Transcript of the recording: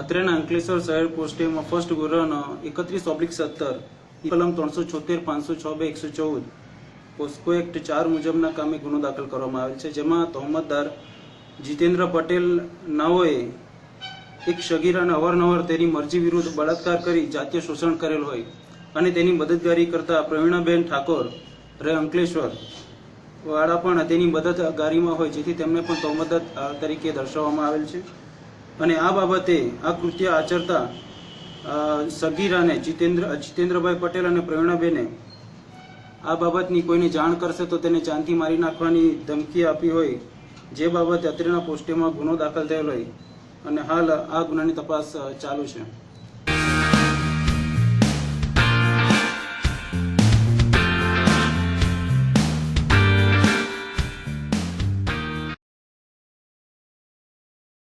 અત્રેના અંકલેશ્વર શહેર પોસ્ટેમાં ફર્સ્ટ ગુરન એકત્રીસ ઓબ્લિક સત્તર, કલમ ત્રણસો છોતેર, પાંચસો છ બે, એકસો ચૌદ પોસ્કો એક્ટ ચાર મુજબના કામે ગુનો દાખલ કરવામાં આવેલ છે, જેમાં તહોમતદાર જીતેન્દ્ર પટેલ નાઓએ એક શગીરાને અવારનવાર તેની મરજી વિરુદ્ધ બળાત્કાર કરી જાતીય શોષણ કરેલ હોય અને તેની મદદગારી કરતા પ્રવીણાબેન ઠાકોર રે અંકલેશ્વર. વાળા પણ તેની મદદગારીમાં હોય, જેથી તેમને પણ તહોમતદાર તરીકે દર્શાવવામાં આવેલ છે. અને આ બાબતે આ કૃત્ય આચરતા સગીરાને જીતેન્દ્ર, જીતેન્દ્રભાઈ પટેલ અને પ્રવીણાબેને આ બાબતની કોઈને જાણ કરશે તો તેને ચાંદી મારી નાખવાની ધમકી આપી હોય, જે બાબતે અત્રેના પોસ્ટેમાં ગુનો દાખલ થયેલો હોય. અને હાલ આ ગુનાની તપાસ ચાલુ છે.